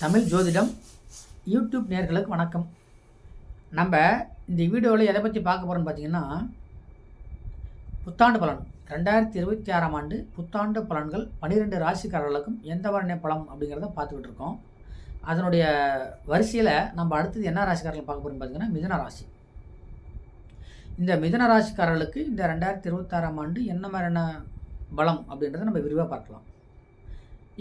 தமிழ் ஜோதிடம் யூடியூப் நேர்களுக்கு வணக்கம். நம்ம இந்த வீடியோவில் எதை பற்றி பார்க்க போகிறோம்னு பார்த்தீங்கன்னா புத்தாண்டு பலன். ரெண்டாயிரத்தி இருபத்தி ஆறாம் ஆண்டு புத்தாண்டு பலன்கள் பன்னிரெண்டு ராசிக்காரர்களுக்கும் எந்த வரணை பலம் அப்படிங்கிறத பார்த்துக்கிட்டு இருக்கோம். அதனுடைய வரிசையில் நம்ம அடுத்தது என்ன ராசிக்காரர்கள் பார்க்க போகிறோம்னு பார்த்தீங்கன்னா மிதன ராசி. இந்த மிதன ராசிக்காரர்களுக்கு இந்த ரெண்டாயிரத்தி இருபத்தாறாம் ஆண்டு என்ன மாதிரியான பலம் அப்படின்றத நம்ம விரிவாக பார்க்கலாம்.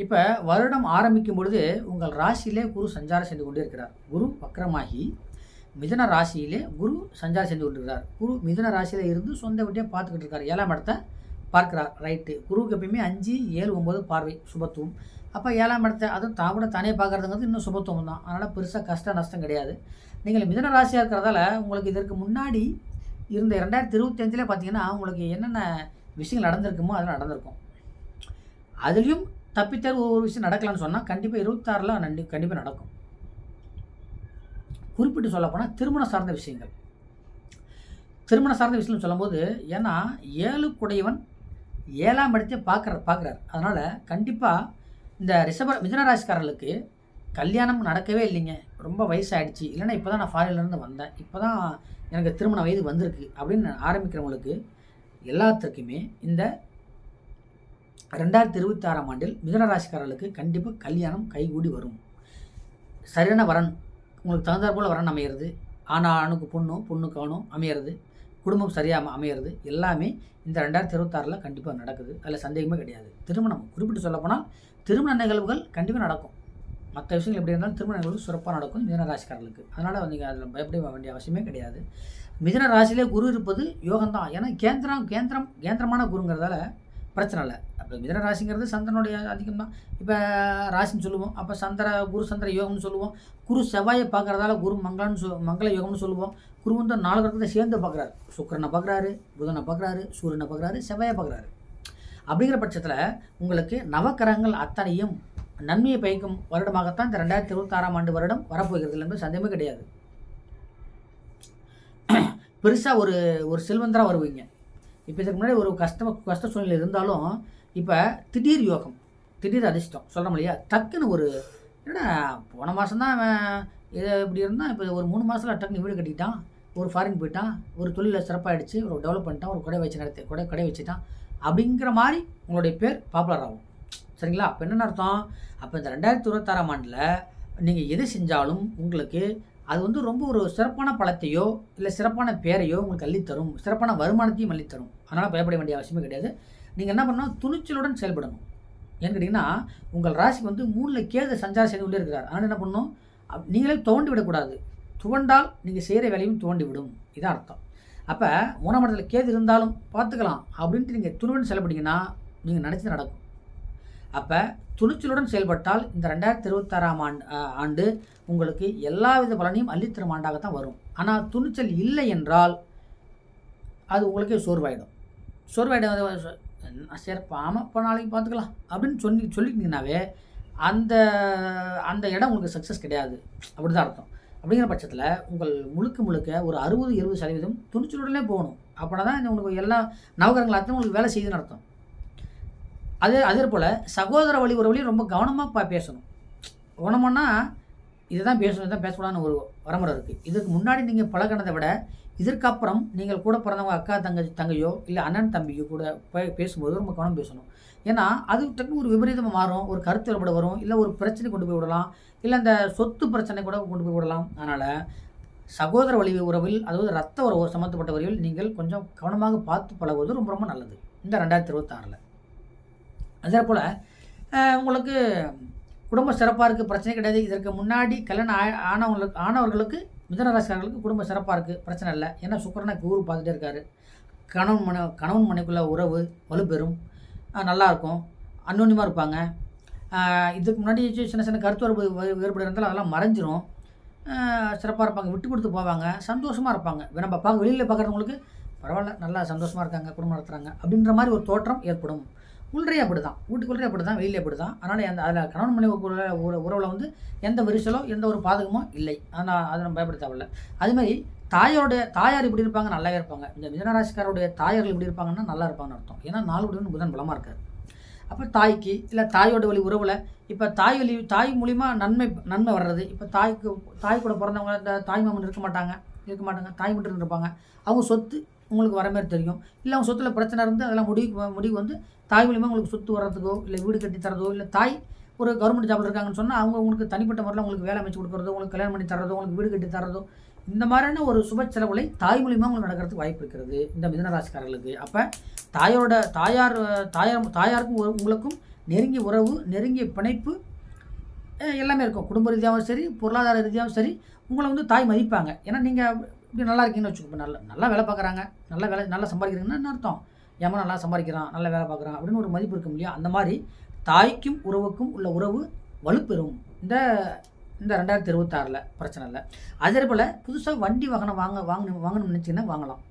இப்போ வருடம் ஆரம்பிக்கும் பொழுது உங்கள் ராசியிலே குரு சஞ்சாரம் சென்று கொண்டே இருக்கிறார் குரு வக்கரமாகி மிதன ராசியிலே குரு சஞ்சாரம் சென்று கொண்டிருக்கிறார். குரு மிதன ராசியில் இருந்து சொந்த வீட்டையே பார்த்துக்கிட்டு இருக்கார். ஏழாம் இடத்தை பார்க்கிறார். ரைட்டு. குருவுக்கு எப்பயுமே அஞ்சு ஏழு ஒம்பது பார்வை சுபத்துவம். அப்போ ஏழாம் இடத்தை அதுவும் தான் கூட தானே பார்க்குறதுங்கிறது இன்னும் சுபத்துவம் தான். அதனால் பெருசாக கஷ்ட நஷ்டம் கிடையாது. நீங்கள் மிதன ராசியாக இருக்கிறதால உங்களுக்கு இதற்கு முன்னாடி இருந்த ரெண்டாயிரத்தி இருபத்தஞ்சில் பார்த்தீங்கன்னா உங்களுக்கு என்னென்ன விஷயங்கள் நடந்திருக்குமோ அதெல்லாம் நடந்திருக்கும். அதுலேயும் தப்பித்தேர்வு ஒரு விஷயம் நடக்கலாம்னு சொன்னால் கண்டிப்பாக இருபத்தாறில் நண்டி கண்டிப்பாக நடக்கும். குறிப்பிட்டு சொல்லப்போனால் திருமணம் சார்ந்த விஷயங்கள். திருமணம் சார்ந்த விஷயம்னு சொல்லும்போது ஏன்னா ஏழு குடையவன் ஏழாம் இடத்தை பார்க்குற பார்க்குறாரு. அதனால் கண்டிப்பாக இந்த ரிஷப மிதனராசிக்காரர்களுக்கு கல்யாணம் நடக்கவே இல்லைங்க. ரொம்ப வயசாகிடுச்சு இல்லைன்னா இப்போ தான் நான் ஃபாரின்லேருந்து வந்தேன். இப்போ தான் எனக்கு திருமண வயது வந்திருக்கு அப்படின்னு ஆரம்பிக்கிறவங்களுக்கு எல்லாத்துக்குமே இந்த ரெண்டாயிரத்தி இருபத்தி ஆறாம் ஆண்டில் மிதனராசிக்காரர்களுக்கு கண்டிப்பாக கல்யாணம் கைகூடி வரும். சரியான வரன் உங்களுக்கு தகுந்தாற் போல் வரன் அமையிறது. ஆனா ஆணுக்கு பொண்ணும் பொண்ணுக்கு ஆணும் அமையிறது. குடும்பம் சரியாக அமையிறது. எல்லாமே இந்த ரெண்டாயிரத்தி இருபத்தாறில் கண்டிப்பாக நடக்குது. அதில் சந்தேகமே கிடையாது. திருமணம் குறிப்பிட்டு சொல்லப்போனால் திருமண நிகழ்வுகள் கண்டிப்பாக நடக்கும். மற்ற விஷயங்கள் எப்படி இருந்தாலும் திருமண நிகழ்வு சிறப்பாக நடக்கும் மிதன ராசிக்காரர்களுக்கு. அதனால் நீங்கள் அதில் பயப்பட வேண்டிய அவசியமே கிடையாது. மிதன ராசியிலே குரு இருப்பது யோகம்தான். ஏன்னா கேந்திரம் கேந்திரம் கேந்திரமான குருங்கிறதால பிரச்சனை இல்லை. அப்போ மிதன ராசிங்கிறது சந்திரனுடைய அதிகம் தான் இப்போ ராசின்னு சொல்லுவோம். அப்போ சந்திர குரு சந்திர யோகம்னு சொல்லுவோம். குரு செவ்வாயை பார்க்குறதால குரு மங்களம்னு சொல் மங்கள யோகம்னு சொல்லுவோம். குரு வந்து நாலு கிரகத்தை சேர்ந்து பார்க்குறாரு. சுக்கரனை பார்க்குறாரு புதனை பார்க்குறாரு சூரியனை பார்க்குறாரு செவ்வாயை பார்க்குறாரு. அப்படிங்கிற பட்சத்தில் உங்களுக்கு நவக்கிரகங்கள் அத்தனையும் நன்மையை பயக்கும் வருடமாகத்தான் இந்த ரெண்டாயிரத்தி இருபத்தாறாம் ஆண்டு வருடம் வரப்போகிறது என்பது சந்தேகமே கிடையாது. பெருசாக ஒரு ஒரு செல்வந்தராக வருவீங்க. இப்போ இதுக்கு முன்னாடி ஒரு கஷ்ட கஷ்ட சூழ்நிலை இருந்தாலும் இப்போ திடீர் யோகம் திடீர் அதிர்ஷ்டம் சொல்கிறோம் இல்லையா? டக்குன்னு ஒரு என்னடா போன மாதம் தான் அவன் இது இப்படி இருந்தால் இப்போ ஒரு மூணு மாதத்தில் டக்குன்னு வீடு கட்டிக்கிட்டான் ஒரு ஃபாரின் போயிட்டான் ஒரு தொழிலில் சிறப்பாகிடுச்சு ஒரு டெவலப் பண்ணிட்டான் ஒரு கடை வச்சு நடத்தி கடை கடை வச்சுட்டான் அப்படிங்கிற மாதிரி உங்களுடைய பேர் பாப்புலர் ஆகும். சரிங்களா? அப்போ என்னென்ன அர்த்தம்? அப்போ இந்த ரெண்டாயிரத்தி இருபத்தாறாம் ஆண்டில் நீங்கள் எது செஞ்சாலும் உங்களுக்கு அது வந்து ரொம்ப ஒரு சிறப்பான பழத்தையோ இல்லை சிறப்பான பேரையோ உங்களுக்கு அள்ளித்தரும் சிறப்பான வருமானத்தையும் அள்ளித்தரும் அதனால் பயப்பட வேண்டிய அவசியமே கிடையாது. நீங்கள் என்ன பண்ணணும்? துணிச்சலுடன் செயல்படணும். ஏன்னு கேட்டிங்கன்னா உங்கள் ராசிக்கு வந்து மூணில் கேது சஞ்சாரம் செய்து கொண்டே இருக்கிறார். அதனால் என்ன பண்ணணும்? அப்- நீங்களே துவண்டி விடக்கூடாது. துவண்டால் நீங்கள் செய்கிற வேலையும் துவண்டி விடும். இதான் அர்த்தம். அப்போ மூணாம் இடத்துல கேது இருந்தாலும் பார்த்துக்கலாம். அப்படின்ட்டு நீங்கள் துணிவுடன் செயல்பட்டீங்கன்னா நீங்கள் நினச்சது நடக்கும். அப்போ துணிச்சலுடன் செயல்பட்டால் இந்த ரெண்டாயிரத்தி இருபத்தாறாம் ஆண்டு ஆண்டு உங்களுக்கு எல்லா வித பலனையும் அள்ளித்தரும் ஆண்டாகத்தான் வரும். ஆனால் துணிச்சல் இல்லை என்றால் அது உங்களுக்கே சோர்வாயிடும். சோர்வாயிடும் சரி ஆமாம் இப்போ நாளைக்கு பார்த்துக்கலாம். அப்படின்னு சொல்லி சொல்லிட்டீங்கன்னாவே அந்த அந்த இடம் உங்களுக்கு சக்ஸஸ் கிடையாது. அப்படி தான் அர்த்தம். அப்படிங்கிற பட்சத்தில் உங்கள் முழுக்க முழுக்க ஒரு அறுபது எழுபது சதவீதம் துணிச்சலுடனே போகணும். அப்படின்னா தான் இந்த உங்களுக்கு எல்லா நவகரங்கள் அத்தனை உங்களுக்கு வேலை செய்யுதுன்னு அர்த்தம். அதே அதே போல் சகோதர வழி உறவுலையும் ரொம்ப கவனமாக பா பேசணும். கவனமானா இதை தான் பேசணும் இதை தான் பேசக்கூடாதுன்னு ஒரு வரமுறை இருக்குது இதுக்கு முன்னாடி நீங்கள் பழகினதை விட இதற்கப்புறம் நீங்கள் கூட பிறந்தவங்க அக்கா தங்கச்சி தங்கையோ இல்லை அண்ணன் தம்பியோ கூட பேசும்போது ரொம்ப கவனம் பேசணும். ஏன்னா அது டக்குனு ஒரு விபரீதமாக மாறும் ஒரு கருத்து வேறுபாடு வரும் இல்லை ஒரு பிரச்சனை கொண்டு போய் விடலாம் இல்லை அந்த சொத்து பிரச்சனை கூட கொண்டு போய் விடலாம். அதனால் சகோதர வழி உறவில் அதாவது ரத்த உறவு சம்மந்தப்பட்ட வழியில் நீங்கள் கொஞ்சம் கவனமாக பார்த்து பழகுவது ரொம்ப ரொம்ப நல்லது. இந்த ரெண்டாயிரத்தி இருபத்தாறில். அதே போல் உங்களுக்கு குடும்ப சிறப்பாக இருக்குது பிரச்சனை கிடையாது. இதற்கு முன்னாடி கல்யாணம் ஆனவங்களுக்கு ஆனவர்களுக்கு மிதனராசிக்காரர்களுக்கு குடும்ப சிறப்பாக இருக்குது பிரச்சனை இல்லை. ஏன்னா சுக்கரனை ஊர் பார்த்துட்டே இருக்காரு. கணவன் மனை கணவன் மனைக்குள்ள உறவு வலுப்பெறும். நல்லாயிருக்கும் நல்லா இருக்கும். இருப்பாங்க. இதுக்கு முன்னாடி சின்ன சின்ன கருத்து வேறுபாடு வேறுபாடு இருந்தாலும் அதெல்லாம் மறைஞ்சிரும். சிறப்பாக இருப்பாங்க. விட்டு கொடுத்து போவாங்க. சந்தோஷமாக இருப்பாங்க. நம்ம பார்க்க வெளியில் பார்க்குறவங்களுக்கு பரவாயில்ல. நல்லா சந்தோஷமாக இருக்காங்க. குடும்பம் நடத்துகிறாங்க அப்படின்ற மாதிரி ஒரு தோற்றம் ஏற்படும். உள்ளே அப்படி தான் வீட்டுக்குள்ளே அப்படி தான் வெளியிலே அப்படி தான் அதனால் அந்த அதில் கணவன் மனைவி உறவில் வந்து எந்த விரிசலோ எந்த ஒரு பாதகமோ இல்லை. ஆனால் அதை நம்ம பயப்பட தேவையில்ல. அது தாயாருடைய தாயார் இப்படி இருப்பாங்க நல்லாவே இருப்பாங்க. இந்த மிதனராசிக்காரோடைய தாயார்கள் இப்படி இருப்பாங்கன்னா நல்லா இருப்பாங்கன்னு அர்த்தம். ஏன்னா நாலு புதன் புதன் பலமாக இருக்காரு. அப்போ தாய்க்கு இல்லை தாயோட வழி உறவில் இப்போ தாய் வழி தாய் மூலிமா நன்மை நன்மை வர்றது. இப்போ தாய்க்கு தாய் கூட பிறந்தவங்க இந்த தாய் மாமன் இருக்க மாட்டாங்க இருக்க மாட்டாங்க தாய் மட்டும் இருப்பாங்க அவங்க சொத்து உங்களுக்கு வர மாதிரி தெரியும். இல்லை அவங்க சொத்தில் பிரச்சனை இருந்து அதெல்லாம் முடிவு முடிவு வந்து தாய் மூலியமாக உங்களுக்கு சொத்து வர்றதுக்கோ இல்லை வீடு கட்டி தரதோ இல்லை தாய் ஒரு கவர்மெண்ட் ஜாப்ல இருக்காங்கன்னு சொன்னால் அவங்க உங்களுக்கு தனிப்பட்ட முறையில் உங்களுக்கு வேலை அமைச்சு கொடுக்குறதோ உங்களுக்கு கல்யாணம் பண்ணி தரதோ உங்களுக்கு வீடு கட்டி தரதோ இந்த மாதிரியான ஒரு சுப செலவுகளை தாய் மூலியமாக உங்களுக்கு நடக்கிறதுக்கு வாய்ப்பு இருக்கிறது இந்த மிதனராசிக்காரர்களுக்கு அப்போ தாயோட தாயார் தாயார் தாயாருக்கும் உங்களுக்கும் நெருங்கிய உறவு நெருங்கிய பிணைப்பு எல்லாமே இருக்கும். குடும்ப ரீதியாகவும் சரி பொருளாதார ரீதியாகவும் சரி உங்களை வந்து தாய் மதிப்பாங்க. ஏன்னா நீங்கள் இப்படி நல்லா இருக்கீங்கன்னு வச்சுக்கோங்க நல்லா நல்லா வேலை பார்க்குறாங்க. நல்லா வேலை நல்லா சம்பாதிக்கிறீங்கன்னா என்ன அர்த்தம்? ஏமா நல்லா சம்பாதிக்கிறான் நல்லா வேலை பார்க்குறான் அப்படின்னு ஒரு மதிப்பு இருக்கும் இல்லையா? அந்த மாதிரி தாய்க்கும் உறவுக்கும் உள்ள உறவு வலுப்பெறும். இந்த இந்த ரெண்டாயிரத்தி இருபத்தாறில் பிரச்சனை இல்லை. அதே போல் புதுசாக வண்டி வாகனம் வாங்க வாங்கணும் வாங்கணும்னு நினச்சிங்கன்னா வாங்கலாம்.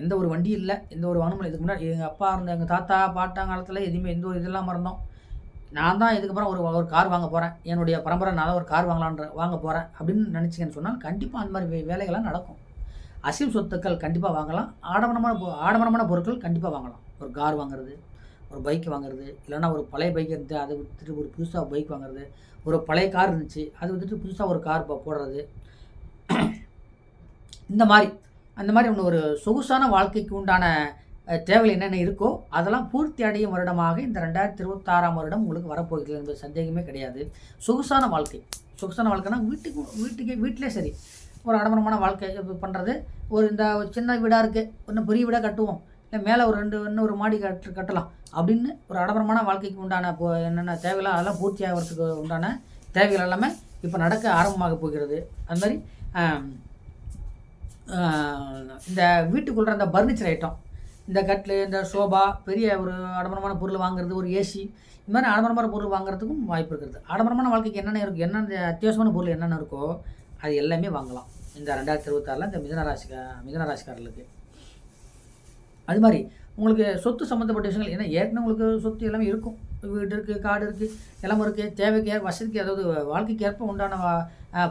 எந்த ஒரு வண்டி இல்லை எந்த ஒரு வாகனமும் இதுக்கு முன்னாடி எங்கள் அப்பா இருந்த எங்கள் தாத்தா பாட்டா காலத்தில் எதுவுமே எந்த ஒரு இதெல்லாம் மறந்தோம். நான் தான் இதுக்கப்புறம் ஒரு ஒரு கார் வாங்க போகிறேன் என்னுடைய பரம்பரை நான் தான் ஒரு கார் வாங்கலான்ற வாங்க போகிறேன் அப்படின்னு நினச்சிங்கன்னு சொன்னால் கண்டிப்பாக அந்த மாதிரி வே- வேலைகள்லாம் நடக்கும். அசைவு சொத்துக்கள் கண்டிப்பாக வாங்கலாம். ஆடம்பரமான பொ- ஆடம்பரமான பொருட்கள் கண்டிப்பாக வாங்கலாம். ஒரு கார் வாங்குறது ஒரு பைக் வாங்குறது இல்லைன்னா ஒரு பழைய பைக் இருந்து அதை விட்டுட்டு ஒரு புதுசாக பைக் வாங்குறது ஒரு பழைய கார் இருந்துச்சு அதை விட்டுட்டு புதுசாக ஒரு கார் போடுறது. இந்த மாதிரி அந்த மாதிரி ஒன்று ஒரு சொகுசான வாழ்க்கைக்கு உண்டான அஹ், தேவைகள் என்னென்ன இருக்கோ அதெல்லாம் பூர்த்தி அடையும் வருடமாக இந்த ரெண்டாயிரத்தி இருபத்தாறாம் வருடம் உங்களுக்கு வரப்போகிறது என்பது சந்தேகமே கிடையாது. சொகுசான வாழ்க்கை. சொகுசான வாழ்க்கைனா வீட்டுக்கு வீட்டுக்கே வீட்டிலே சரி. ஒரு ஆடம்பரமான வாழ்க்கை பண்ணுறது ஒரு இந்த ஒரு சின்ன வீடாக இருக்குது இன்னும் பெரிய வீடாக கட்டுவோம். இல்லை மேலே ஒரு ரெண்டு இன்னும் ஒரு மாடி கட்டு கட்டலாம். அப்படின்னு ஒரு ஆடம்பரமான வாழ்க்கைக்கு உண்டான இப்போ என்னென்ன தேவைகளோ அதெல்லாம் பூர்த்தி ஆகிறதுக்கு உண்டான தேவைகள் எல்லாமே இப்போ நடக்க ஆரம்பமாக போகிறது. அது மாதிரி இந்த வீட்டுக்குள்ள அந்த பர்னிச்சர் ஐட்டம். இந்த கட்லு இந்த சோபா பெரிய ஒரு ஆடம்பரமான பொருள் வாங்குறது ஒரு ஏசி இந்த மாதிரி ஆடம்பரமான பொருள் வாங்குறதுக்கும் வாய்ப்பு இருக்குது. ஆடம்பரமான வாழ்க்கைக்கு என்னென்ன இருக்கும் என்னென்ன அத்தியாவசியமான பொருள் என்னென்ன இருக்கோ அது எல்லாமே வாங்கலாம். இந்த ரெண்டாயிரத்தி இருபத்தாறில் இந்த மிதன ராசிக்கா மிதன ராசிக்காரர்களுக்கு. அது மாதிரி உங்களுக்கு சொத்து சம்மந்தப்பட்ட விஷயங்கள் ஏன்னா ஏற்கனவே உங்களுக்கு சொத்து எல்லாமே இருக்கும். வீடு இருக்குது காடு இருக்குது நிலம் இருக்குது தேவைக்கு ஏற்ப வசதிக்கு அதாவது வாழ்க்கைக்கு ஏற்ப உண்டான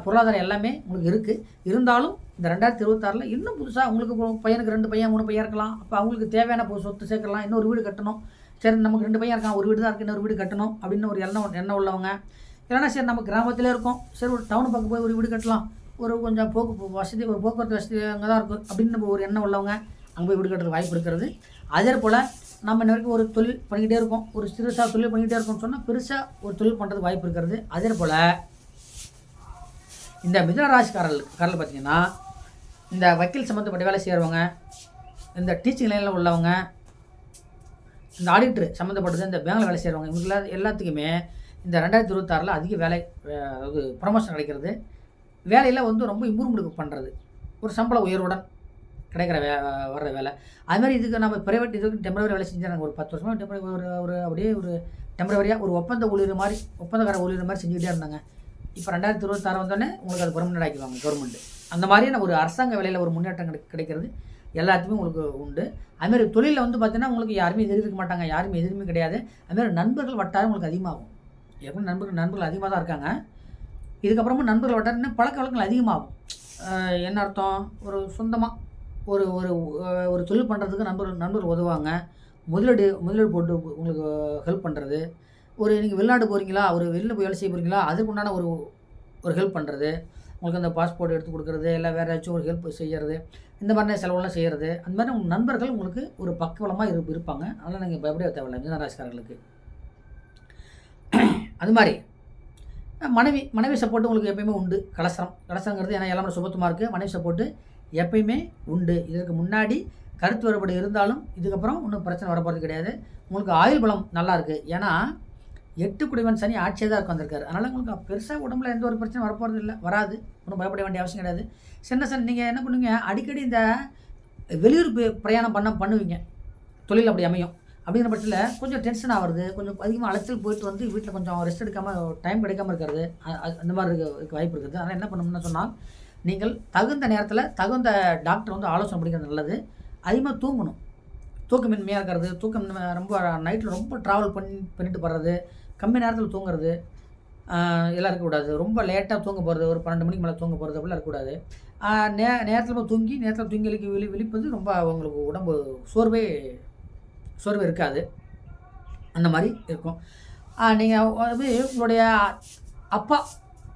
பொருளாதாரம் எல்லாமே உங்களுக்கு இருக்குது இருந்தாலும் இந்த ரெண்டாயிரத்தி இருபத்தாறில் இன்னும் புதுசாக உங்களுக்கு பையனுக்கு ரெண்டு பையன் மூணு பையன் இருக்கலாம். அப்போ அவங்களுக்கு தேவையான பொ- சொத்து சேர்க்கலாம் இன்னொரு வீடு கட்டணும். சரி நமக்கு ரெண்டு பையன் இருக்கான் ஒரு வீடு தான் இருக்குது இன்னொரு வீடு கட்டணும் அப்படின்னு ஒரு எண்ணம் எண்ணம் உள்ளவங்க. இல்லைன்னா சரி நம்ம கிராமத்திலே இருக்கோம். சரி ஒரு டவுன் பக்கம் போய் ஒரு வீடு கட்டலாம். ஒரு கொஞ்சம் போக்கு வசதி ஒரு போக்குவரத்து வசதி அங்கே தான் இருக்கும் அப்படின்னு நம்ம ஒரு எண்ணம் உள்ளவங்க அங்கே போய் வீடு கட்டுறதுக்கு வாய்ப்பு இருக்கிறது. அதே போல் நம்ம இன்ன வரைக்கும் ஒரு தொழில் பண்ணிக்கிட்டே இருக்கோம். ஒரு சிறுசாக தொழில் பண்ணிக்கிட்டே இருக்கோம்னு சொன்னால் பெருசாக ஒரு தொழில் பண்ணுறதுக்கு வாய்ப்பு இருக்கிறது. அதே போல் இந்த மிதன ராசிக்காரர்கள் காரில் பார்த்தீங்கன்னா இந்த வக்கீல் சம்மந்தப்பட்ட வேலை செய்கிறவங்க இந்த டீச்சிங் லைனில் உள்ளவங்க இந்த ஆடிட்டர் சம்மந்தப்பட்டது இந்த பேங்கில் வேலை செய்கிறவங்க இவங்க எல்லாத்துக்குமே இந்த ரெண்டாயிரத்தி இருபத்தாறில் அதிக வேலை அதாவது ப்ரமோஷன் கிடைக்கிறது. வேலையில் வந்து ரொம்ப இம்ப்ரூவ்மெண்ட் பண்ணுறது ஒரு சம்பள உயர்வுடன் கிடைக்கிற வே வர்ற வேலை. அது மாதிரி இதுக்கு நம்ம ப்ரைவேட் இதுக்கு டெம்பரவரி வேலை செஞ்சாங்க ஒரு பத்து வருஷமாக டெம்பரவரி ஒரு ஒரு அப்படியே ஒரு டெம்பரவரியாக ஒரு ஒப்பந்த ஊழியர் மாதிரி ஒப்பந்தக்கார ஊழியர் மாதிரி செஞ்சுக்கிட்டே இருந்தாங்க. இப்போ ரெண்டாயிரத்தி இருபத்தாறு வந்தோடனே உங்களுக்கு அது பெர்மனெண்ட் ஆக்கிடுவாங்க கவர்மெண்ட் அந்த மாதிரியான ஒரு அரசாங்க வேலையில் ஒரு முன்னேற்றம் கிடைக்கிறது எல்லாத்துக்குமே உங்களுக்கு உண்டு. அதுமாதிரி தொழிலில் வந்து பார்த்தீங்கன்னா உங்களுக்கு யாருமே எதிர்க்க மாட்டாங்க யாருமே எதிர்மே கிடையாது. அதுமாதிரி நண்பர்கள் வட்டாரம் உங்களுக்கு அதிகமாகும். எப்படி நண்பர்கள் நண்பர்கள் அதிகமாக தான் இருக்காங்க. இதுக்கப்புறமும் நண்பர்கள் வட்டாரம் இன்னும் பழக்க வழக்கங்கள் அதிகமாகும். என்ன அர்த்தம்? ஒரு சொந்தமாக ஒரு ஒரு ஒரு தொழில் பண்ணுறதுக்கு நண்பர் நண்பர்கள் உதவுவாங்க. முதலீடு முதலீடு போட்டு உங்களுக்கு ஹெல்ப் பண்ணுறது ஒரு நீங்கள் வெளிநாடு போகிறீங்களா ஒரு வெளியில் போய் வேலை செய்ய போகிறீங்களா அதுக்கு உண்டான ஒரு ஒரு ஹெல்ப் பண்ணுறது உங்களுக்கு அந்த பாஸ்போர்ட் எடுத்து கொடுக்குறது இல்லை வேறு ஏதாச்சும் ஒரு ஹெல்ப் செய்கிறது இந்த மாதிரி செலவுலாம் செய்கிறது அந்த மாதிரி உங்கள் நண்பர்கள் உங்களுக்கு ஒரு பக்கவளமாக இரு இருப்பாங்க. அதனால் நீங்கள் பயப்படவே தேவையில்லை மிதனராசிக்காரர்களுக்கு அது மாதிரி. மனைவி மனைவி சப்போர்ட் உங்களுக்கு எப்பயுமே உண்டு. கலசரம். கலசரங்கிறது ஏன்னா எல்லாமே சுபத்துமாக இருக்குது மனைவி சப்போர்ட்டு எப்பயுமே உண்டு. இதற்கு முன்னாடி கருத்து வேறுபாடு இருந்தாலும் இதுக்கப்புறம் ஒன்றும் பிரச்சனை வரப்போகிறது கிடையாது. உங்களுக்கு ஆயுள் பலம் நல்லா இருக்குது ஏன்னா எட்டு குடிவன் சனி ஆட்சியாக தான் இருக்கும் வந்திருக்காரு. அதனால் உங்களுக்கு பெருசாக உடம்புல எந்த ஒரு பிரச்சனையும் வரப்போகிறது இல்லை. வராது. ஒன்றும் பயப்பட வேண்டிய அவசியம் கிடையாது. சின்ன சின்ன நீங்கள் என்ன பண்ணுவீங்க அடிக்கடி இந்த வெளியூர் பிரயாணம் பண்ண பண்ணுவீங்க. தொழில் அப்படி அமையும். அப்படிங்கிற பட்சத்தில் கொஞ்சம் டென்ஷன் ஆகிறது கொஞ்சம் அதிகமாக அலைச்சல் போயிட்டு வந்து வீட்டில் கொஞ்சம் ரெஸ்ட் எடுக்காமல் டைம் கிடைக்காம இருக்கிறது அந்த மாதிரி இருக்க இருக்க வாய்ப்பு இருக்குது. அதனால் என்ன பண்ணணும்னு சொன்னால் நீங்கள் தகுந்த நேரத்தில் தகுந்த டாக்டர் வந்து ஆலோசனை பண்ணிக்கிறது நல்லது. அதிகமாக தூங்கணும். தூக்கமின்மையாக இருக்கிறது தூக்கம் ரொம்ப நைட்டில் ரொம்ப ட்ராவல் பண்ணி பண்ணிட்டு போகிறது கம்மி நேரத்தில் தூங்குறது எல்லாம் இருக்கக்கூடாது ரொம்ப லேட்டாக தூங்க போகிறது ஒரு பன்னெண்டு மணிக்கு மேலே தூங்க போகிறது அப்படிலாம் இருக்கக்கூடாது நே நேரத்தில் போய் தூங்கி நேரத்தில் தூங்கி எழுக்கி விழி விழிப்பது ரொம்ப உங்களுக்கு உடம்பு சோர்வே சோர்வே இருக்காது. அந்த மாதிரி இருக்கும். நீங்கள் வந்து உங்களுடைய அப்பா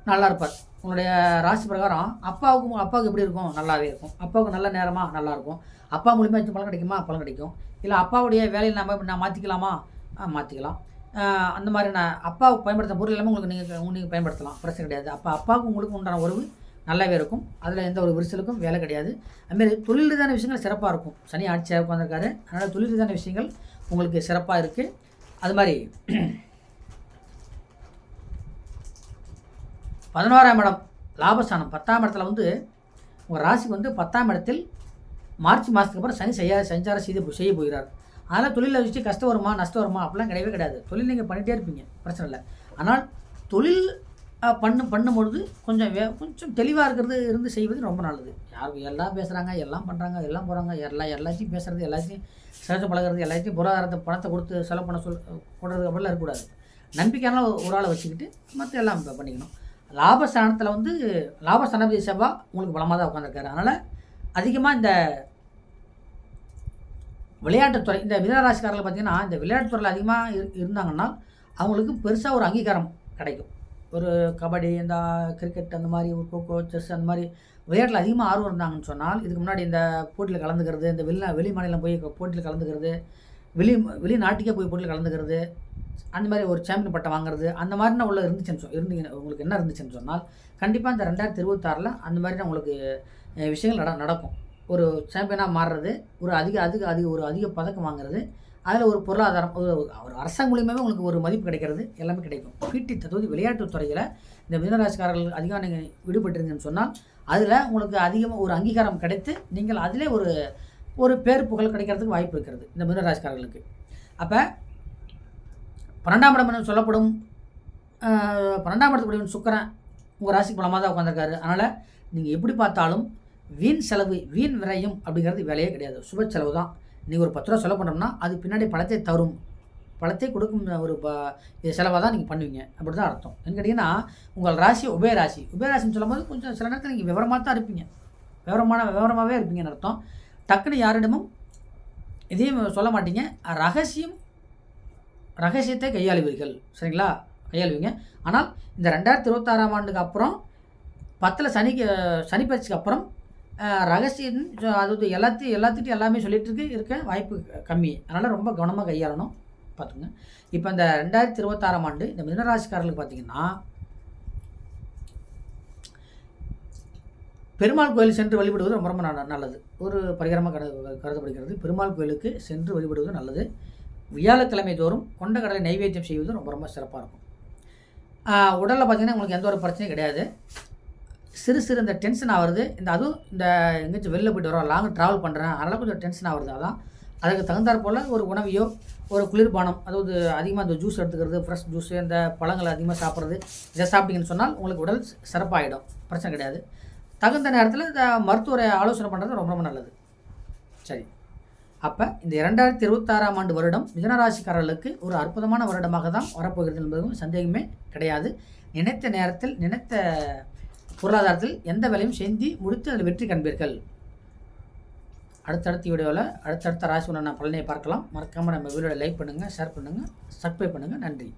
நல்லா இருப்பார் உங்களுடைய ராசி பிரகாரம் அப்பாவுக்கு அப்பாவுக்கு எப்படி இருக்கும்? நல்லாவே இருக்கும். அப்பாவுக்கு நல்ல நேரமாக நல்லா இருக்கும் அப்பா மூலியமாக ஏதாச்சும் பலன் கிடைக்குமா? பலன் கிடைக்கும். இல்லை அப்பாவுடைய வேலையில் நம்ம நான் மாற்றிக்கலாமா மாற்றிக்கலாம் அந்த மாதிரி நான் அப்பாவுக்கு பயன்படுத்த பொருள் எல்லாமே உங்களுக்கு நீங்கள் நீங்கள் பயன்படுத்தலாம். பிரச்சனை கிடையாது. அப்போ அப்பாவுக்கு உங்களுக்கு உண்டான உறவு நல்லாவே இருக்கும். அதில் எந்த ஒரு விரிசலுக்கும் வேலை கிடையாது. அதுமாரி தொழில் ரீதியான விஷயங்கள் சிறப்பாக இருக்கும். சனி ஆட்சியாக உட்காந்துருக்காரு அதனால் தொழில் ரீதியான விஷயங்கள் உங்களுக்கு சிறப்பாக இருக்குது அது மாதிரி பதினோராம் இடம் லாபஸ்தானம். பத்தாம் இடத்துல வந்து உங்கள் ராசிக்கு வந்து பத்தாம் இடத்தில் மார்ச் மாதத்துக்கு அப்புறம் சனி செய்ய சஞ்சாரம் செய்து செய்ய போகிறார். அதனால் தொழிலை வச்சு கஷ்டம் வருமா நஷ்டம் வருமா அப்படிலாம் கிடையவே கிடையாது. தொழில் நீங்கள் பண்ணிகிட்டே இருப்பீங்க பிரச்சனை இல்லை. ஆனால் தொழில் அஹ், பண்ணு பண்ணும்பொழுது கொஞ்சம் வே கொஞ்சம் தெளிவாக இருக்கிறது இருந்து செய்வது ரொம்ப நல்லது. யாருக்கும் எல்லாம் பேசுகிறாங்க எல்லாம் பண்ணுறாங்க எல்லாம் போகிறாங்க எல்லாம் எல்லாத்தையும் பேசுகிறது எல்லாத்தையும் சேர்த்து பழகிறது எல்லாத்தையும் பொருளாதாரத்தை பணத்தை கொடுத்து செலவு பண்ண சொல் கொடுறது அப்படிலாம் இருக்கக்கூடாது. நம்பிக்கையான ஒரு ஆளை வச்சுக்கிட்டு மற்ற எல்லாம் பண்ணிக்கணும். லாபஸ்தானத்தில் வந்து லாபஸ்தானபதி செவ்வாய் உங்களுக்கு பலமாக தான் உட்காந்துருக்காரு அதனால் அதிகமாக இந்த விளையாட்டுத்துறை இந்த மிதனராசிக்காரர்கள் பார்த்தீங்கன்னா இந்த விளையாட்டுத்துறையில் அதிகமாக இரு இருந்தாங்கன்னா அவங்களுக்கு பெருசாக ஒரு அங்கீகாரம் கிடைக்கும். ஒரு கபடி இந்த கிரிக்கெட் அந்த மாதிரி ஒரு கோகோ செஸ் அந்த மாதிரி விளையாட்டில் அதிகமாக ஆர்வம் இருந்தாங்கன்னு சொன்னால் இதுக்கு முன்னாடி இந்த போட்டியில் கலந்துக்கிறது இந்த வெளி வெளி மாநிலம் போய் போட்டியில் கலந்துக்கிறது வெளி வெளிநாட்டுக்கே போய் போட்டியில் கலந்துக்கிறது அந்த மாதிரி ஒரு சாம்பியன் பட்டம் வாங்குறது அந்த மாதிரினா உள்ள இருந்துச்சுன்னு சொ இருந்தீங்க உங்களுக்கு என்ன இருந்துச்சுன்னு சொன்னால் கண்டிப்பாக இந்த ரெண்டாயிரத்தி இருபத்தாறில் அந்த மாதிரினா உங்களுக்கு விஷயங்கள் நட நடக்கும். ஒரு சாம்பியனாக மாறுறது ஒரு அதிக அதிக அதிக ஒரு அதிக பதக்கம் வாங்குறது அதில் ஒரு பொருளாதாரம் ஒரு ஒரு அரசாங்க மூலியமாகவே உங்களுக்கு ஒரு மதிப்பு கிடைக்கிறது எல்லாமே கிடைக்கும். பிடி தகுதி விளையாட்டுத் துறையில் இந்த மிதனராசிக்காரர்கள் அதிகம் நீங்கள் விடுபட்டிருந்தீங்கன்னு சொன்னால் அதில் உங்களுக்கு அதிகமாக ஒரு அங்கீகாரம் கிடைத்து நீங்கள் அதிலே ஒரு ஒரு பேர் புகழ் கிடைக்கிறதுக்கு வாய்ப்பு இருக்கிறது இந்த மிதனராசிக்காரர்களுக்கு அப்போ பன்னெண்டாம் இடம் என்று சொல்லப்படும் பன்னெண்டாம் இடத்துக்குரிய சுக்கரன் உங்கள் ராசிக்கு பலமாக தான் உட்காந்துருக்காரு அதனால் நீங்கள் எப்படி பார்த்தாலும் வீண் செலவு வீண் விரயம் அப்படிங்கிறது வேலையே கிடையாது. சுப செலவு தான். நீங்கள் ஒரு பத்து ரூபா செலவு பண்ணோம்னா அது பின்னாடி பழத்தை தரும். பழத்தை கொடுக்கும் ஒரு ப இது செலவாக தான் நீங்கள் பண்ணுவீங்க. அப்படி தான் அர்த்தம். என்ன கேட்டிங்கன்னா உங்கள் ராசி உபயராசி உபயராசின்னு சொல்லும்போது கொஞ்சம் சில நேரத்தில் நீங்கள் விவரமாக தான் இருப்பீங்க. விவரமான விவரமாகவே இருப்பீங்கன்னு அர்த்தம். டக்குன்னு யாரிடமும் இதையும் சொல்ல மாட்டீங்க. ரகசியம் ரகசியத்தை கையாளுவீர்கள். சரிங்களா? கையாளுவீங்க. ஆனால் இந்த ரெண்டாயிரத்தி இருபத்தாறாம் ஆண்டுக்கு அப்புறம் பத்தில் சனிக்கு சனி பயிற்சிக்கு அப்புறம் அஹ், ரகசியம் அதாவது எல்லாத்தையும் எல்லாத்துட்டையும் எல்லாமே சொல்லிகிட்டு இருக்கு இருக்க வாய்ப்பு கம்மி. அதனால் ரொம்ப கவனமாக கையாளணும். பார்த்துங்க இப்போ இந்த ரெண்டாயிரத்தி இருபத்தாறாம் ஆண்டு இந்த மிதனராசிக்காரர்களுக்கு பார்த்தீங்கன்னா பெருமாள் கோயில் சென்று வழிபடுவது ரொம்ப ரொம்ப நல்ல- நல்லது. ஒரு பரிகாரமாக கருத கருதப்படுகிறது. பெருமாள் கோயிலுக்கு சென்று வழிபடுவது நல்லது. வியாழக்கிழமை தோறும் கொண்டக்கடலை நைவேத்தியம் செய்வது ரொம்ப ரொம்ப சிறப்பாக இருக்கும். உடலில் பார்த்தீங்கன்னா உங்களுக்கு எந்த ஒரு பிரச்சனையும் கிடையாது. சிறு சிறு இந்த டென்ஷன் ஆகிறது. இந்த அதுவும் இந்த எங்கேயாச்சும் வெளில போயிட்டு வரோம் லாங் ட்ராவல் பண்ணுறேன் அதனால் கொஞ்சம் டென்ஷன் ஆகுறது. அதான். அதுக்கு தகுந்தாற் போல் ஒரு உணவையோ ஒரு குளிர்பானம் அதாவது அதிகமாக இந்த ஜூஸ் எடுத்துக்கிறது ஃப்ரெஷ் ஜூஸு இந்த பழங்களை அதிகமாக சாப்பிட்றது இதை சாப்பிட்டீங்கன்னு சொன்னால் உங்களுக்கு உடல் சிறப்பாகிடும் பிரச்சனை கிடையாது. தகுந்த நேரத்தில் இந்த மருத்துவரை ஆலோசனை பண்ணுறது ரொம்ப ரொம்ப நல்லது. சரி. அப்போ இந்த இரண்டாயிரத்தி இருபத்தாறாம் ஆண்டு வருடம் மிதனராசிக்காரர்களுக்கு ஒரு அற்புதமான வருடமாக தான் வரப்போகிறது என்பதும் சந்தேகமே கிடையாது. நினைத்த நேரத்தில் நினைத்த பொருளாதாரத்தில் எந்த வேலையும் செஞ்சு முடித்து அதில் வெற்றி காண்பீர்கள். அடுத்தடுத்த வீடியோவில் அடுத்தடுத்த ராசி உண்டான பலனை பார்க்கலாம். மறக்காமல் நம்ம வீடியோவில் லைக் பண்ணுங்கள் ஷேர் பண்ணுங்கள் சப்ஸ்கிரைப் பண்ணுங்கள் நன்றி.